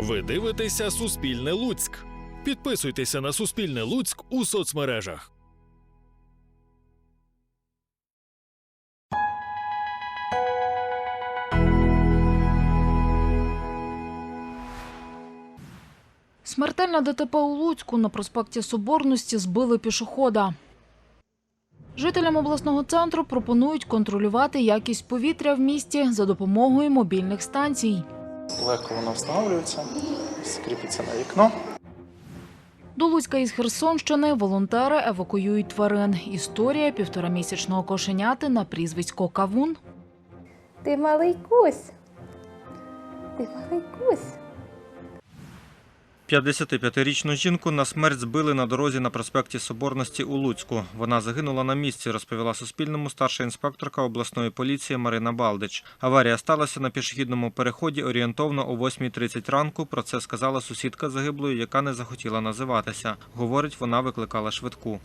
Ви дивитеся Суспільне Луцьк. Підписуйтеся на Суспільне Луцьк у соцмережах. Смертельне ДТП у Луцьку на проспекті Соборності збили пішохода. Жителям обласного центру пропонують контролювати якість повітря в місті за допомогою мобільних станцій. Легко воно встановлюється, скріпиться на вікно. До Луцька із Херсонщини волонтери евакуюють тварин. Історія півторамісячного кошеняти на прізвисько Кавун. Ти малий кусь. Ти малий кусь. 55-річну жінку на смерть збили на дорозі на проспекті Соборності у Луцьку. Вона загинула на місці, розповіла Суспільному старша інспекторка обласної поліції Марина Балдич. Аварія сталася на пішохідному переході орієнтовно о 8.30 ранку. Про це сказала сусідка загиблої, яка не захотіла називатися. Говорить, вона викликала швидку.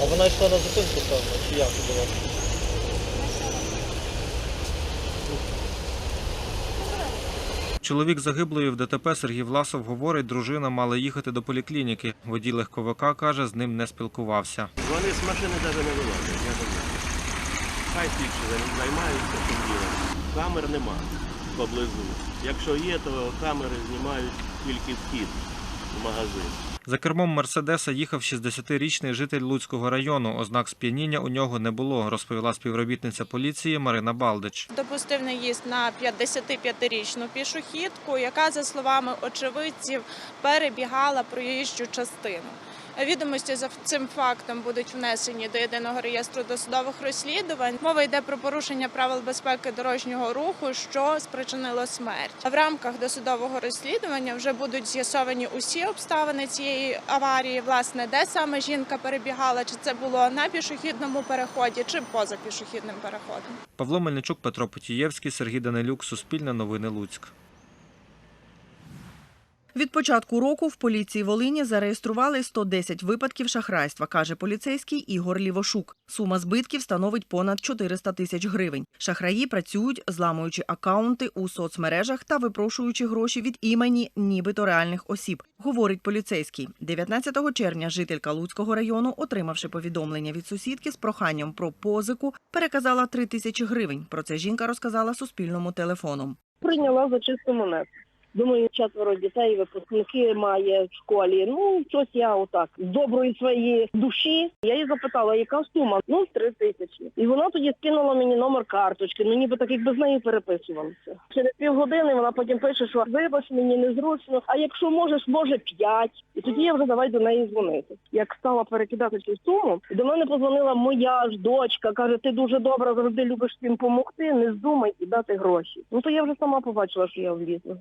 А вона йшла на зупинку певно, чи як це Чоловік загиблої в ДТП Сергій Власов говорить, дружина мала їхати до поліклініки. Водій легковика каже, з ним не спілкувався. Вони з машини навіть не вилазять, я не знаю. Хай слідчі зай- займаються цим ділом. Камер нема поблизу. Якщо є, то камери знімають тільки вхід в магазин. За кермом Мерседеса їхав 60-річний житель Луцького району. Ознак сп'яніння у нього не було, розповіла співробітниця поліції Марина Балдич. допустив наїзд на 55-річну пішохідку, яка, за словами очевидців, перебігала проїжджу частину. Відомості за цим фактом будуть внесені до єдиного реєстру досудових розслідувань. Мова йде про порушення правил безпеки дорожнього руху, що спричинило смерть. В рамках досудового розслідування вже будуть з'ясовані усі обставини цієї аварії, власне, де саме жінка перебігала, чи це було на пішохідному переході, чи поза пішохідним переходом. Павло Мельничук, Петро Потієвський, Сергій Данилюк, Суспільне новини Луцьк. Від початку року в поліції Волині зареєстрували 110 випадків шахрайства, каже поліцейський Ігор Лівошук. Сума збитків становить понад 400 тисяч гривень. Шахраї працюють, зламуючи акаунти у соцмережах та випрошуючи гроші від імені нібито реальних осіб, говорить поліцейський. 19 червня жителька Луцького району, отримавши повідомлення від сусідки з проханням про позику, переказала 3 тисячі гривень. Про це жінка розказала Суспільному телефоном. прийняла за чисту монету. Думаю, четверо дітей, випускники має в школі. Ну, щось я отак з доброї своєї душі. Я її запитала, яка сума? Ну, три тисячі. І вона тоді скинула мені номер карточки. Ну, ніби так, якби з нею переписувалися. Через півгодини вона потім пише, що вибач, мені незручно. А якщо можеш, може п'ять. І тоді я вже давай до неї дзвонити. Як стала перекидати цю суму, до мене позвонила моя ж дочка. каже, ти дуже добра, завжди любиш всім допомогти. Не здумай і дати гроші. Ну то я вже сама побачила, що я влізла.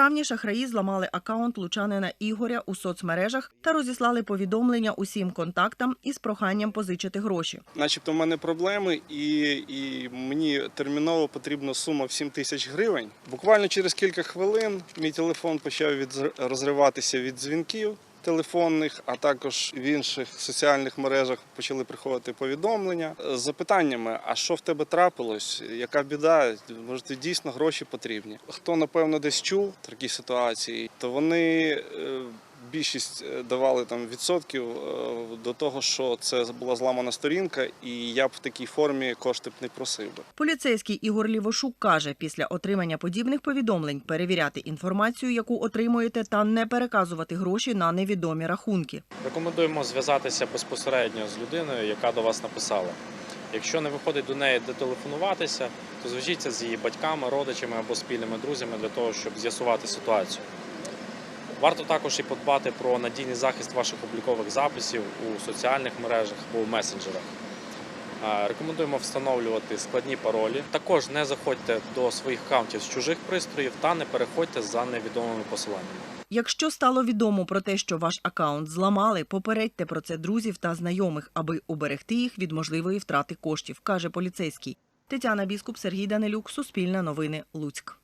Травні шахраї зламали акаунт лучанина Ігоря у соцмережах та розіслали повідомлення усім контактам із проханням позичити гроші. начебто в мене проблеми, і, і мені терміново потрібна сума в 7 тисяч гривень. Буквально через кілька хвилин мій телефон почав від, розриватися від дзвінків телефонних, а також в інших соціальних мережах почали приходити повідомлення з запитаннями: а що в тебе трапилось? Яка біда? Може, ти дійсно гроші потрібні? Хто напевно десь чув такі ситуації, то вони. Більшість е, давали там відсотків е, до того, що це була зламана сторінка, і я б в такій формі кошти б не просив би. Поліцейський Ігор Лівошук каже, після отримання подібних повідомлень перевіряти інформацію, яку отримуєте, та не переказувати гроші на невідомі рахунки. Рекомендуємо зв'язатися безпосередньо з людиною, яка до вас написала. Якщо не виходить до неї детелефонуватися, то зв'яжіться з її батьками, родичами або спільними друзями для того, щоб з'ясувати ситуацію. Варто також і подбати про надійний захист ваших облікових записів у соціальних мережах або в месенджерах. Рекомендуємо встановлювати складні паролі. Також не заходьте до своїх аккаунтів з чужих пристроїв та не переходьте за невідомими посиланнями. Якщо стало відомо про те, що ваш акаунт зламали, попередьте про це друзів та знайомих, аби уберегти їх від можливої втрати коштів, каже поліцейський. Тетяна Біскуп, Сергій Данилюк, Суспільне новини, Луцьк.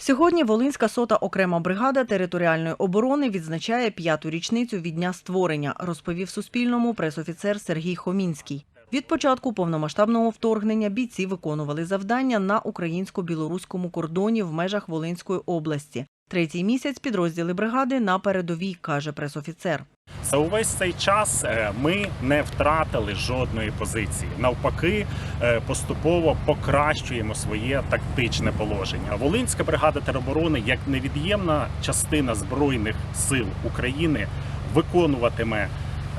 Сьогодні Волинська сота окрема бригада територіальної оборони відзначає п'яту річницю від дня створення, розповів Суспільному пресофіцер Сергій Хомінський. Від початку повномасштабного вторгнення бійці виконували завдання на українсько-білоруському кордоні в межах Волинської області. Третій місяць підрозділи бригади на передовій, каже пресофіцер. За увесь цей час е, ми не втратили жодної позиції. Навпаки, е, поступово покращуємо своє тактичне положення. Волинська бригада тероборони, як невід'ємна частина збройних сил України, виконуватиме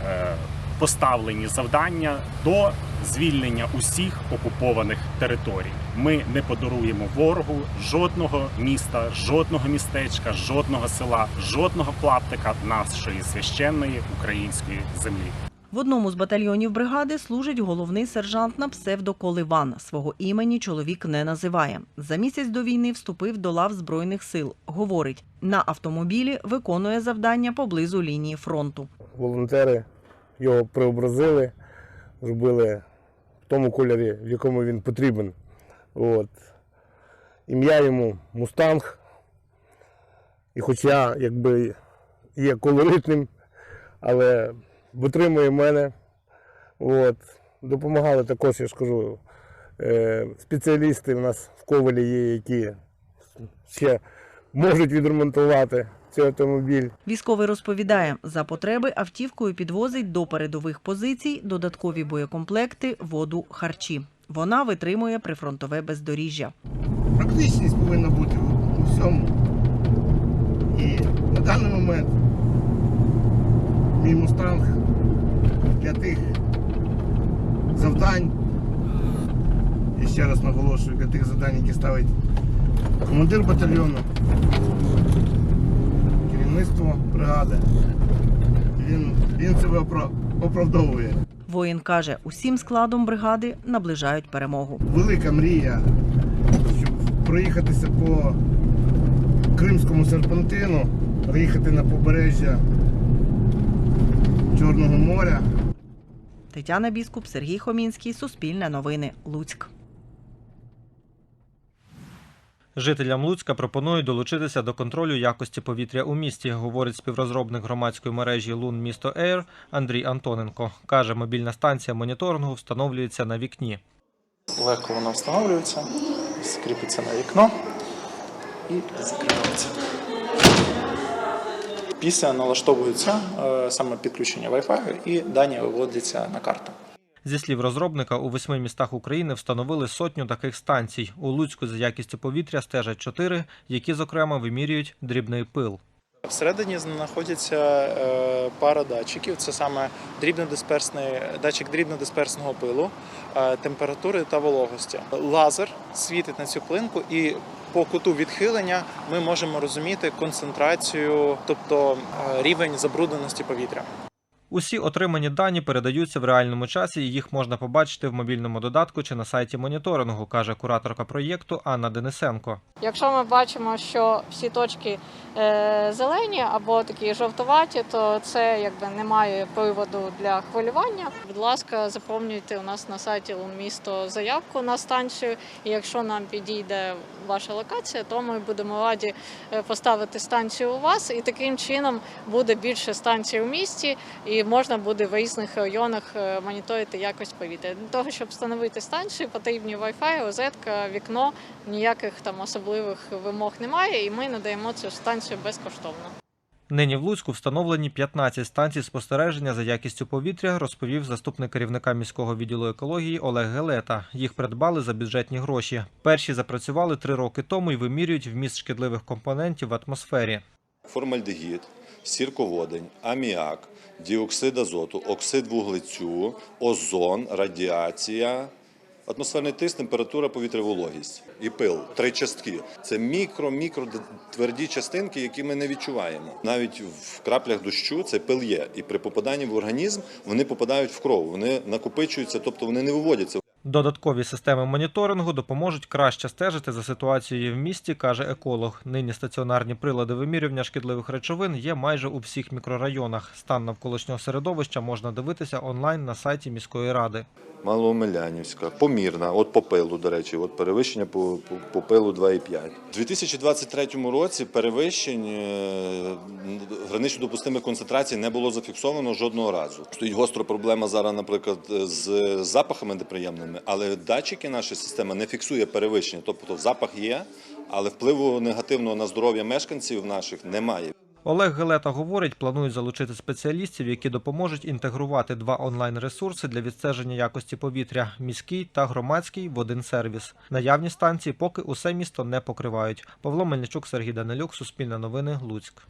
е, поставлені завдання до звільнення усіх окупованих територій. Ми не подаруємо ворогу жодного міста, жодного містечка, жодного села, жодного клаптика нашої священної української землі. В одному з батальйонів бригади служить головний сержант на псевдо Коливан. Свого імені чоловік не називає. За місяць до війни вступив до лав збройних сил. Говорить, на автомобілі виконує завдання поблизу лінії фронту. волонтери його преобразили, зробили в тому кольорі, в якому він потрібен. От. Ім'я йому Мустанг. І хоча якби є колоритним, але витримує мене. От. Допомагали також, я ж кажу, е, спеціалісти в нас в Ковалі є, які ще можуть відремонтувати цей автомобіль. Військовий розповідає, за потреби автівкою підвозить до передових позицій додаткові боєкомплекти, воду, харчі. Вона витримує прифронтове бездоріжжя. Практичність повинна бути у всьому. І на даний момент мій мустанг для тих завдань, і ще раз наголошую, для тих завдань, які ставить командир батальйону, керівництво бригади, він, він себе оправдовує. Воїн каже, усім складом бригади наближають перемогу. велика мрія, щоб проїхатися по Кримському серпантину, приїхати на побережжя Чорного моря. Тетяна Біскуп, Сергій Хомінський, Суспільне новини, Луцьк. Жителям Луцька пропонують долучитися до контролю якості повітря у місті, говорить співрозробник громадської мережі Лун місто Ейр Андрій Антоненко. Каже, мобільна станція моніторингу встановлюється на вікні. Легко вона встановлюється, скріпиться на вікно і закривається. Після налаштовується е, саме підключення Wi-Fi і дані виводяться на карту. Зі слів розробника, у восьми містах України встановили сотню таких станцій. У Луцьку за якістю повітря стежать чотири, які, зокрема, вимірюють дрібний пил. Всередині знаходяться е, пара датчиків. Це саме дрібнодисперсний датчик дрібнодисперсного пилу, е, температури та вологості. Лазер світить на цю плинку, і по куту відхилення ми можемо розуміти концентрацію, тобто е, рівень забрудненості повітря. Усі отримані дані передаються в реальному часі, і їх можна побачити в мобільному додатку чи на сайті моніторингу, каже кураторка проєкту Анна Денисенко. Якщо ми бачимо, що всі точки е, зелені або такі жовтуваті, то це якби немає приводу для хвилювання. Будь ласка, заповнюйте у нас на сайті Лунмісто заявку на станцію. І якщо нам підійде ваша локація, то ми будемо раді е, поставити станцію у вас, і таким чином буде більше станцій у місті, і можна буде в різних районах е, моніторити якість повітря. Для того, щоб встановити станцію, потрібні Wi-Fi, розетка, вікно. Ніяких там особливих вимог немає, і ми надаємо цю станцію безкоштовно. Нині в Луцьку встановлені 15 станцій спостереження за якістю повітря, розповів заступник керівника міського відділу екології Олег Гелета. Їх придбали за бюджетні гроші. Перші запрацювали три роки тому і вимірюють вміст шкідливих компонентів в атмосфері. формальдегід, сірководень, аміак, діоксид азоту, оксид вуглецю, озон, радіація, атмосферний тиск, температура повітря, вологість і пил. Три частки. Це мікро-мікро тверді частинки, які ми не відчуваємо. Навіть в краплях дощу це пил є. І при попаданні в організм вони попадають в кров, вони накопичуються, тобто вони не виводяться. Додаткові системи моніторингу допоможуть краще стежити за ситуацією в місті, каже еколог. Нині стаціонарні прилади вимірювання шкідливих речовин є майже у всіх мікрорайонах. Стан навколишнього середовища можна дивитися онлайн на сайті міської ради. Малоомелянівська, Помірна, от по пилу, до речі, от перевищення по, по, по пилу 2,5. У 2023 році перевищень е, гранично допустимих концентрацій не було зафіксовано жодного разу. Стоїть гостра проблема зараз, наприклад, з запахами неприємними, але датчики наша система не фіксує перевищення. Тобто запах є, але впливу негативного на здоров'я мешканців наших немає. Олег Гелета говорить, планують залучити спеціалістів, які допоможуть інтегрувати два онлайн-ресурси для відстеження якості повітря міський та громадський в один сервіс. Наявні станції поки усе місто не покривають. Павло Мельничук, Сергій Данилюк, Суспільне новини, Луцьк.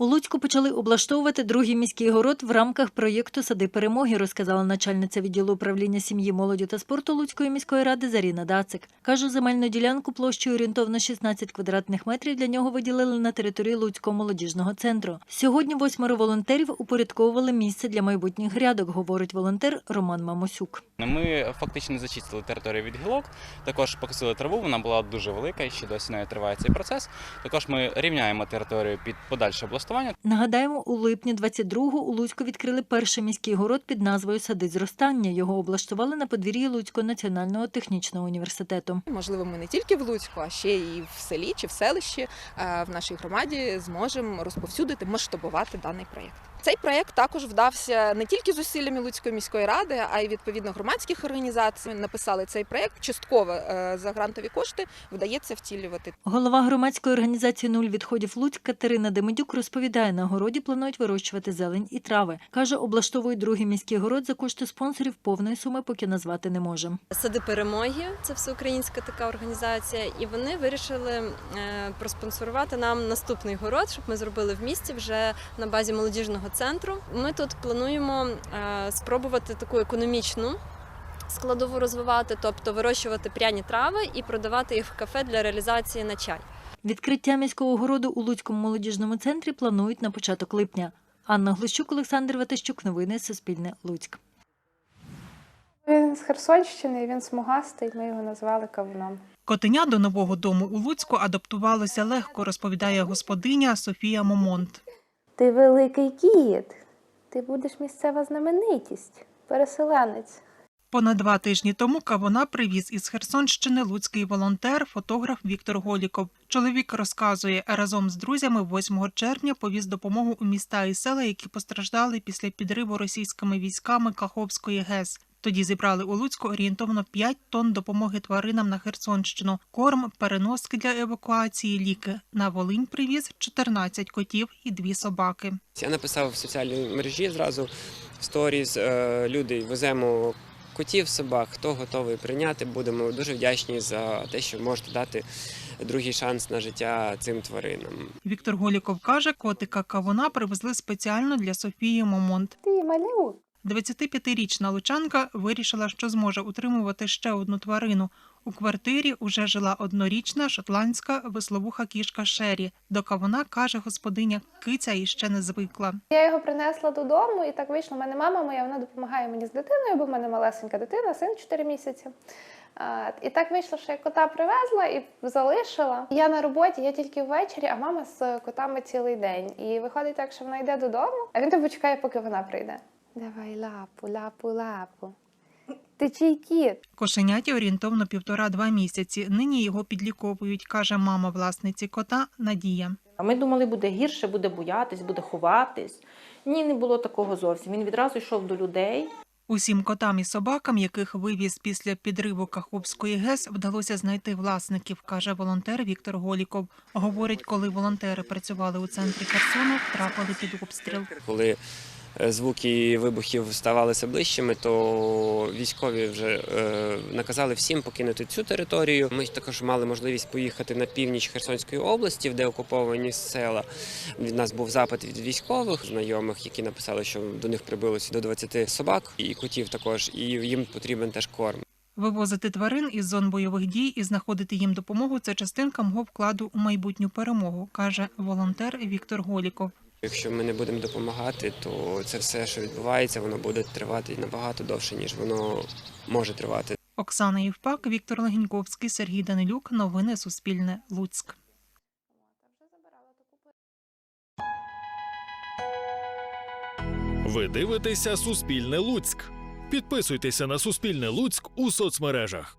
У Луцьку почали облаштовувати другий міський город в рамках проєкту Сади перемоги, розказала начальниця відділу управління сім'ї, молоді та спорту Луцької міської ради Заріна Дацик. Каже, земельну ділянку площею орієнтовно 16 квадратних метрів для нього виділили на території Луцького молодіжного центру. Сьогодні восьмеро волонтерів упорядковували місце для майбутніх грядок, говорить волонтер Роман Мамосюк. Ми фактично зачистили територію від гілок, також покосили траву, вона була дуже велика і ще досі не триває цей процес. Також ми рівняємо територію під подальше облаштування. Нагадаємо, у липні 22-го у Луцьку відкрили перший міський город під назвою Сади зростання. Його облаштували на подвір'ї Луцького національного технічного університету. Можливо, ми не тільки в Луцьку, а ще і в селі чи в селищі в нашій громаді зможемо розповсюдити, масштабувати даний проєкт. Цей проєкт також вдався не тільки зусиллями Луцької міської ради, а й відповідно громадських організацій. Написали цей проєкт. Частково е, за грантові кошти вдається втілювати. Голова громадської організації Нуль відходів Луцьк Катерина Демидюк розповідає, на городі планують вирощувати зелень і трави. Каже, облаштовують другий міський город за кошти спонсорів повної суми, поки назвати не можемо. Сади перемоги це всеукраїнська така організація, і вони вирішили е, проспонсорувати нам наступний город, щоб ми зробили в місті вже на базі молодіжного центру. Ми тут плануємо е, спробувати таку економічну. Складову розвивати, тобто вирощувати пряні трави і продавати їх в кафе для реалізації на чай. Відкриття міського городу у Луцькому молодіжному центрі планують на початок липня. Анна Глущук, Олександр Ватищук. Новини Суспільне. Луцьк. Він з Херсонщини, він смугастий, ми його назвали кавуном. Котеня до нового дому у Луцьку адаптувалося легко, розповідає господиня Софія Момонт. Ти великий кіт. Ти будеш місцева знаменитість, переселенець. Понад два тижні тому кавуна привіз із Херсонщини луцький волонтер, фотограф Віктор Голіков. Чоловік розказує, разом з друзями 8 червня повіз допомогу у міста і села, які постраждали після підриву російськими військами Каховської ГЕС. Тоді зібрали у Луцьку орієнтовно 5 тонн допомоги тваринам на Херсонщину, корм, переноски для евакуації, ліки. На Волинь привіз 14 котів і дві собаки. Я написав в соціальній мережі зразу в сторіз. е, Люди веземо котів, собак. Хто готовий прийняти, будемо дуже вдячні за те, що можете дати другий шанс на життя цим тваринам. Віктор Голіков каже, котика кавуна привезли спеціально для Софії Момонт. Ти малюк. 25-річна лучанка вирішила, що зможе утримувати ще одну тварину. У квартирі уже жила однорічна шотландська весловуха кішка Шері. До кавуна, каже господиня, киця іще не звикла. Я його принесла додому, і так вийшло. У мене мама моя, вона допомагає мені з дитиною, бо в мене малесенька дитина, син 4 місяці. І так вийшло, що я кота привезла і залишила. Я на роботі, я тільки ввечері, а мама з котами цілий день. І виходить так, що вона йде додому, а він тебе чекає, поки вона прийде. Давай лапу, лапу, лапу. Ти чий кіт? Кошеняті орієнтовно півтора-два місяці. Нині його підліковують, каже мама власниці кота Надія. А ми думали, буде гірше, буде боятись, буде ховатись. Ні, не було такого зовсім. Він відразу йшов до людей. Усім котам і собакам, яких вивіз після підриву Каховської ГЕС, вдалося знайти власників, каже волонтер Віктор Голіков. Говорить, коли волонтери працювали у центрі Херсону, трапили під обстріл. Коли звуки вибухів ставалися ближчими, то військові вже е, наказали всім покинути цю територію. Ми також мали можливість поїхати на північ Херсонської області, де окуповані села. Від нас був запит від військових знайомих, які написали, що до них прибилося до 20 собак і котів також, і їм потрібен теж корм. Вивозити тварин із зон бойових дій і знаходити їм допомогу це частинка мого вкладу у майбутню перемогу, каже волонтер Віктор Голіков. Якщо ми не будемо допомагати, то це все, що відбувається, воно буде тривати набагато довше, ніж воно може тривати. Оксана Євпак, Віктор Легеньковський, Сергій Данилюк. Новини Суспільне. Луцьк. Ви дивитеся Суспільне Луцьк. Підписуйтеся на Суспільне Луцьк у соцмережах.